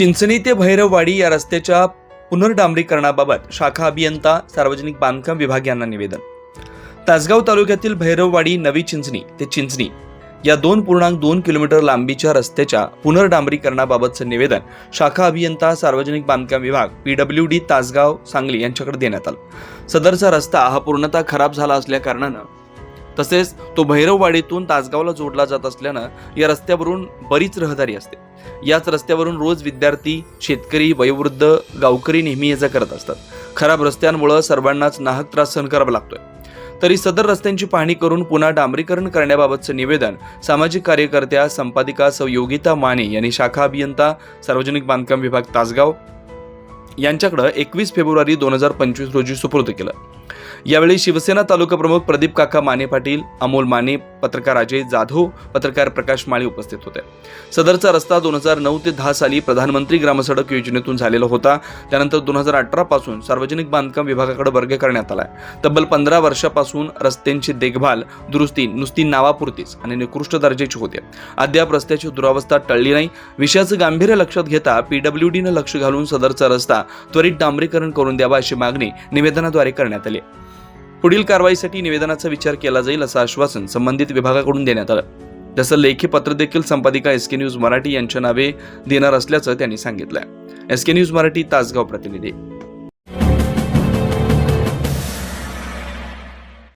चिंचणी ते भैरववाडी या रस्त्याच्या पुनर्डांबरीकरणाबाबत शाखा अभियंता सार्वजनिक बांधकाम विभाग यांना निवेदन. तासगाव तालुक्यातील भैरववाडी नवी चिंचणी ते चिंचणी या दोन पूर्णांक दोन किलोमीटर लांबीच्या रस्त्याच्या पुनर्डांबरीकरणाबाबतचं निवेदन शाखा अभियंता सार्वजनिक बांधकाम विभाग पीडब्ल्यू डी तासगाव सांगली यांच्याकडे देण्यात आलं. सदरचा रस्ता हा पूर्णतः खराब झाला असल्या कारणानं तसेच तो भैरववाडीतून तासगावला जोडला जात असल्यानं या रस्त्यावरून बरीच रहदारी असते. याच रस्त्यावरून रोज विद्यार्थी शेतकरी वयोवृद्ध गावकरी नेहमी ये जा करत असतात. खराब रस्त्यांमुळं सर्वांनाच नाहक त्रास सहन करावा लागतोय. तरी सदर रस्त्यांची पाहणी करून पुन्हा डांबरीकरण करण्याबाबतचं निवेदन सामाजिक कार्यकर्त्या संपादिका सौ योगिता माने यांनी शाखा अभियंता सार्वजनिक बांधकाम विभाग तासगाव यांच्याकडे एकवीस फेब्रुवारी दोन हजार पंचवीस रोजी सुपूर्द केलं. यावेळी शिवसेना तालुका प्रमुख प्रदीप काका माने पाटील अमोल माने पत्रकार अजय जाधव पत्रकार प्रकाश माळी उपस्थित होते. सदरचा रस्ता दोन हजार नऊ ते दहा साली प्रधानमंत्री ग्रामसडक योजनेतून झालेला होता. त्यानंतर दोन हजार अठरा पासून सार्वजनिक बांधकाम विभागाकडे वर्ग करण्यात आलाय. तब्बल पंधरा वर्षापासून रस्त्यांची देखभाल दुरुस्ती नुसती नावापुरतीच आणि निकृष्ट दर्जाची होते. अद्याप रस्त्याची दुरावस्था टळली नाही. विषयाचं गांभीर्य लक्षात घेता पीडब्ल्यू डीनं लक्ष घालून सदरचा रस्ता त्वरित डांबरीकरण करून द्यावा अशी मागणी निवेदनाद्वारे करण्यात आली. पुढील कारवाईसाठी निवेदनाचा विचार केला जाईल असं आश्वासन संबंधित विभागाकडून देण्यात आलं. जसं लेखी पत्र देखील संपादिका एस के न्यूज मराठी यांच्या नावे देणार असल्याचं त्यांनी सांगितलं S K news Marathi Tasgaon प्रतिनिधी.